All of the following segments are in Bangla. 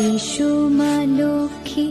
এসো লক্ষ্মী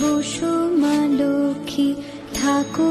বসো মা লক্ষ্মী থাকো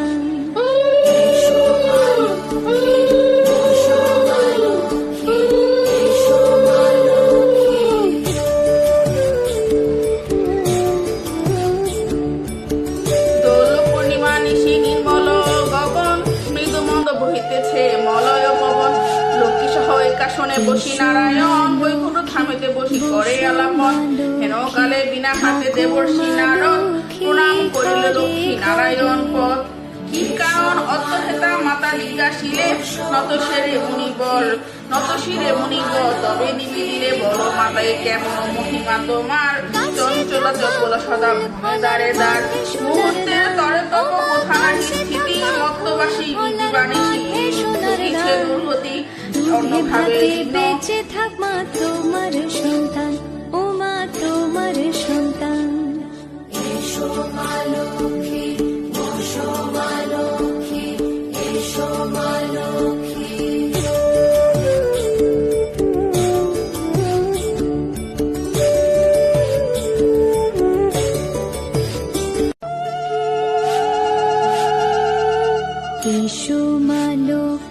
সহ একাশনে বসি নারায়ণ, বৈকুণ্ঠ থামিতে বসি করে আলাপন। হেন কালে বিনা হাতে দেবর্ষি নারদ, প্রণাম করিল লক্ষ্মী নারায়ণ পদ। কি কারণ অত্যহেতা মাতা জিজ্ঞাসিলে নত সেরে মুনিবর নত শিরে মুনিবর তবে দিবি দিলে বড় মাতায় কেমন মহিমা তোমার? চঞ্চল চপল সদা দাঁড়ে দাঁড় অন্যভাবে ভাতে বেঁচে থাক মা তোমার সন্তান। ও মা তোমার সন্তান। এসো মা লক্ষ্মী বসো মা লক্ষ্মী এসো মা এসো মা লক্ষ্মী